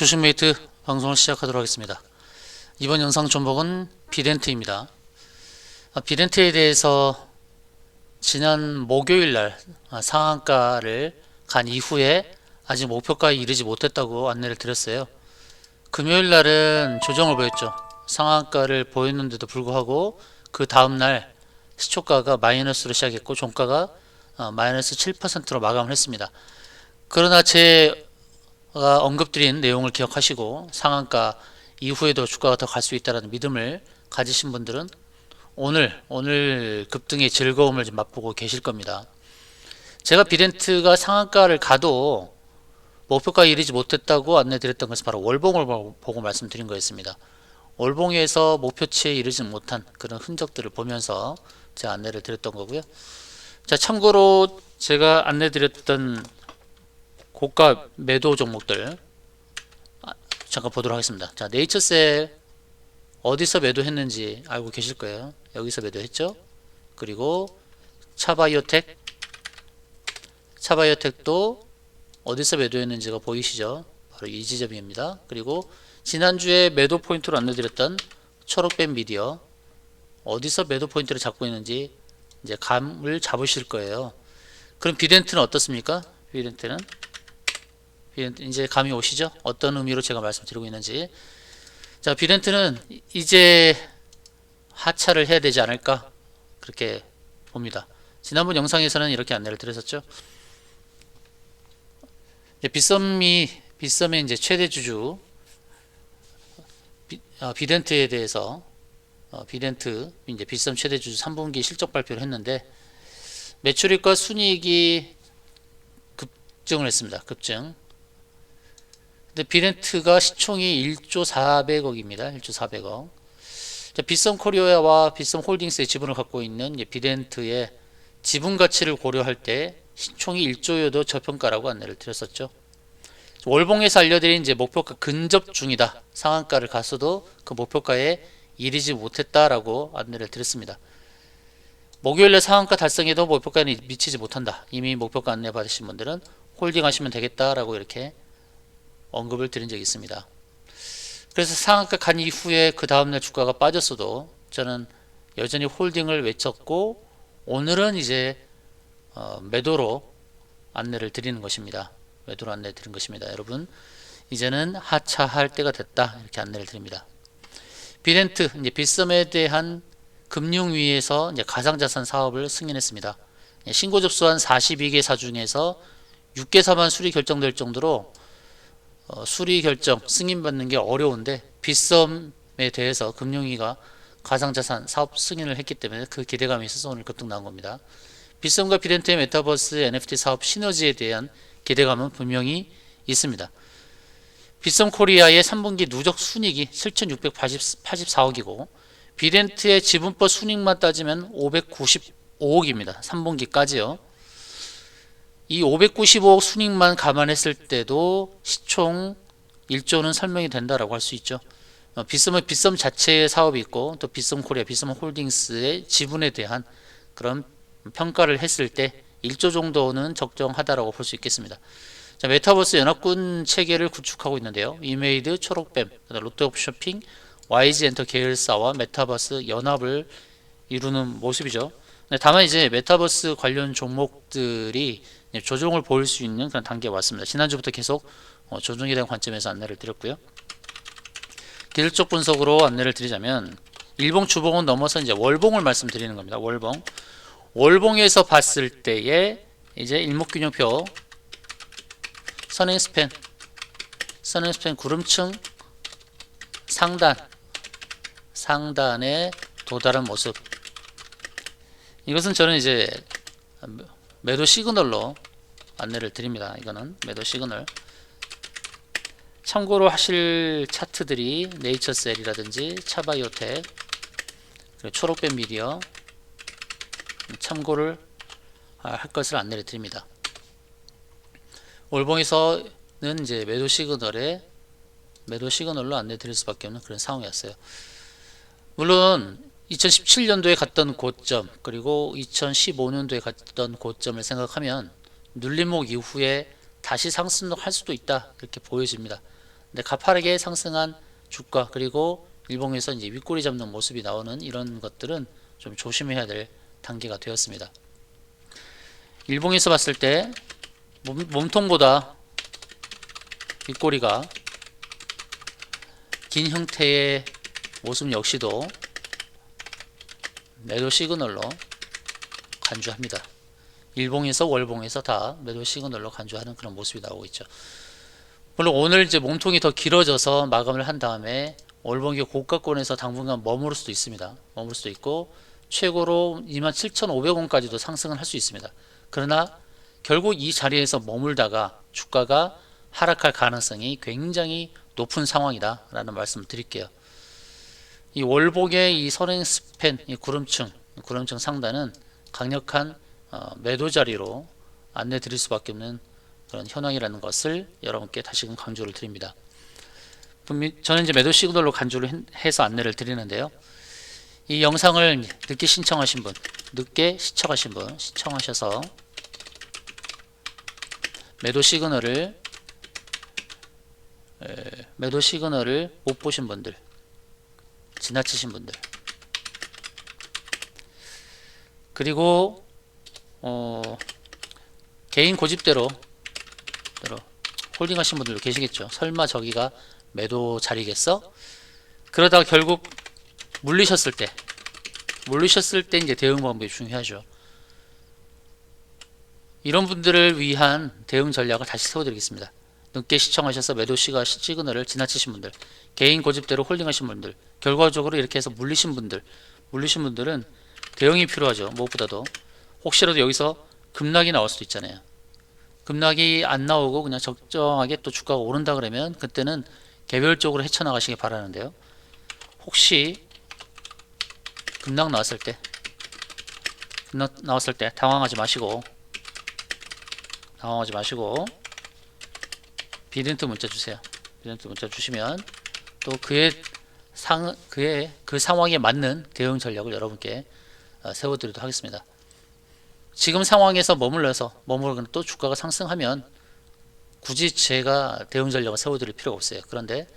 주식메이트 방송을 시작하도록 하겠습니다. 이번 영상 종목은 비덴트입니다. 아, 비덴트에 대해서 지난 목요일 날 아, 상한가를 간 이후에 아직 목표가에 이르지 못했다고 안내를 드렸어요. 금요일 날은 조정을 보였죠. 상한가를 보였는데도 불구하고 그 다음 날 시초가가 마이너스로 시작했고 종가가 어, 마이너스 7%로 마감을 했습니다. 그러나 제가 언급드린 내용을 기억하시고 상한가 이후에도 주가가 더 갈 수 있다는 믿음을 가지신 분들은 오늘 오늘 급등의 즐거움을 좀 맛보고 계실 겁니다. 제가 비덴트가 상한가를 가도 목표가에 이르지 못했다고 안내드렸던 것은 바로 월봉을 보고 말씀드린 거였습니다. 월봉에서 목표치에 이르지 못한 그런 흔적들을 보면서 제가 안내를 드렸던 거고요. 자, 참고로 제가 안내드렸던 고가 매도 종목들 아, 잠깐 보도록 하겠습니다. 자, 네이처셀 어디서 매도했는지 알고 계실 거예요. 여기서 매도했죠. 그리고 차바이오텍 차바이오텍도 어디서 매도했는지가 보이시죠? 바로 이 지점입니다. 그리고 지난주에 매도 포인트로 안내드렸던 초록뱀 미디어 어디서 매도 포인트를 잡고 있는지 이제 감을 잡으실 거예요. 그럼 비덴트는 어떻습니까? 비덴트는 비덴트 이제 감이 오시죠? 어떤 의미로 제가 말씀드리고 있는지 자 비덴트는 이제 하차를 해야 되지 않을까 그렇게 봅니다. 지난번 영상에서는 이렇게 안내를 드렸었죠. 빗썸이 빗썸의 이제 최대 주주 비, 어, 비덴트에 대해서 어, 비덴트 이제 빗썸 최대 주주 3분기 실적 발표를 했는데 매출액과 순이익이 급증을 했습니다. 급증. 근데 비덴트가 시총이 1조 400억입니다. 1조 400억. 자, 빗썸 코리아와 빗썸 홀딩스의 지분을 갖고 있는 이제 비덴트의 지분 가치를 고려할 때 시총이 1조여도 저평가라고 안내를 드렸었죠. 월봉에서 알려드린 이제 목표가 근접 중이다. 상한가를 갔어도 그 목표가에 이르지 못했다라고 안내를 드렸습니다. 목요일에 상한가 달성에도 목표가에 미치지 못한다. 이미 목표가 안내 받으신 분들은 홀딩 하시면 되겠다라고 이렇게 언급을 드린 적이 있습니다. 그래서 상한가 간 이후에 그 다음날 주가가 빠졌어도 저는 여전히 홀딩을 외쳤고 오늘은 이제 어, 매도로 안내를 드리는 것입니다. 매도로 안내 드린 것입니다. 여러분 이제는 하차할 때가 됐다 이렇게 안내를 드립니다. 비렌트 이제 빗썸에 대한 금융위에서 이제 가상자산 사업을 승인했습니다. 신고 접수한 42개사 중에서 6개사만 수리 결정될 정도로 어, 수리 결정 승인받는 게 어려운데 빗썸에 대해서 금융위가 가상자산 사업 승인을 했기 때문에 그 기대감이 있어서 오늘 급등 나온 겁니다. 빗썸과 비렌트의 메타버스 NFT 사업 시너지에 대한 기대감은 분명히 있습니다. 빗썸 코리아의 3분기 누적 순익이 7,684억이고 비덴트의 지분법 순익만 따지면 595억입니다. 3분기까지요. 이 595억 순익만 감안했을 때도 시총 1조는 설명이 된다라고 할 수 있죠. 어, 빗썸은 빗썸 자체의 사업이 있고 또 빗썸 코리아, 빗썸 홀딩스의 지분에 대한 그런 평가를 했을 때 1조 정도는 적정하다라고 볼 수 있겠습니다. 자, 메타버스 연합군 체계를 구축하고 있는데요. 이메이드, 초록뱀, 롯데옵쇼핑, YG엔터 계열사와 메타버스 연합을 이루는 모습이죠. 다만 이제 메타버스 관련 종목들이 조정을 보일 수 있는 그런 단계에 왔습니다. 지난주부터 계속 어, 조정에 대한 관점에서 안내를 드렸고요. 기술적 분석으로 안내를 드리자면 일봉 주봉은 넘어서 이제 월봉을 말씀드리는 겁니다. 월봉. 월봉에서 봤을 때의 이제 일목균형표 선행 스팬 선행 스팬 구름층 상단 상단에 도달한 모습 이것은 저는 이제 매도 시그널로 안내를 드립니다. 이거는 매도 시그널 참고로 하실 차트들이 네이처셀이라든지 차바이오텍 초록뱀 미디어 참고를 할 것을 안내를 드립니다. 월봉에서는 이제 매도 시그널에 매도 시그널로 안내 드릴 수밖에 없는 그런 상황이었어요. 물론 2017년도에 갔던 고점 그리고 2015년도에 갔던 고점을 생각하면 눌림목 이후에 다시 상승할 수도 있다 이렇게 보여집니다. 근데 가파르게 상승한 주가 그리고 일봉에서 이제 윗꼬리 잡는 모습이 나오는 이런 것들은 좀 조심해야 될 단계가 되었습니다. 일봉에서 봤을 때 몸, 몸통보다 윗꼬리가 긴 형태의 모습 역시도 매도 시그널로 간주합니다. 일봉에서 월봉에서 다 매도 시그널로 간주하는 그런 모습이 나오고 있죠. 물론 오늘 이제 몸통이 더 길어져서 마감을 한 다음에 월봉이 고가권에서 당분간 머무를 수도 있습니다. 머무를 수도 있고 최고로 27,500원까지도 상승을 할 수 있습니다. 그러나 결국 이 자리에서 머물다가 주가가 하락할 가능성이 굉장히 높은 상황이다라는 말씀을 드릴게요. 이 월복의 이 선행 스팬, 이 구름층, 구름층 상단은 강력한 어, 매도 자리로 안내 드릴 수밖에 없는 그런 현황이라는 것을 여러분께 다시금 강조를 드립니다. 저는 이제 매도 시그널로 간주를 해서 안내를 드리는데요. 이 영상을 늦게 신청하신 분, 늦게 시청하신 분, 시청하셔서 매도 시그널을 에, 매도 시그널을 못 보신 분들, 지나치신 분들, 그리고 어, 개인 고집대로 대로 홀딩 하신 분들도 계시겠죠. 설마 저기가 매도 자리겠어? 그러다가 결국 물리셨을 때, 물리셨을 때 이제 대응 방법이 중요하죠. 이런 분들을 위한 대응 전략을 다시 세워드리겠습니다. 늦게 시청하셔서 매도 시가 시그널을 지나치신 분들, 개인 고집대로 홀딩하신 분들, 결과적으로 이렇게 해서 물리신 분들, 물리신 분들은 대응이 필요하죠. 무엇보다도 혹시라도 여기서 급락이 나올 수도 있잖아요. 급락이 안 나오고 그냥 적정하게 또 주가가 오른다 그러면 그때는 개별적으로 헤쳐나가시기 바라는데요. 혹시 급락 나왔을 때 급락 나왔을 때 당황하지 마시고 당황하지 마시고 비den트 문자 주세요. 비den트 문자 주시면 또 그의 상 그의 그 상황에 맞는 대응 전략을 여러분께 어, 세워드리도록 하겠습니다. 지금 상황에서 머물러서 머무르는 또 주가가 상승하면 굳이 제가 대응 전략을 세워드릴 필요가 없어요. 그런데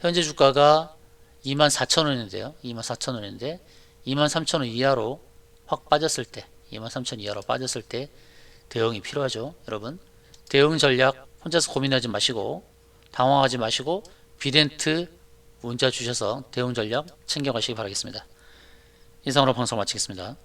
현재 주가가 24,000원인데요. 24,000원인데 23,000원 이하로 확 빠졌을 때 23,000원 이하로 빠졌을 때 대응이 필요하죠. 여러분 대응 전략 혼자서 고민하지 마시고 당황하지 마시고 비덴트 문자 주셔서 대응 전략 챙겨가시기 바라겠습니다. 이상으로 방송 마치겠습니다.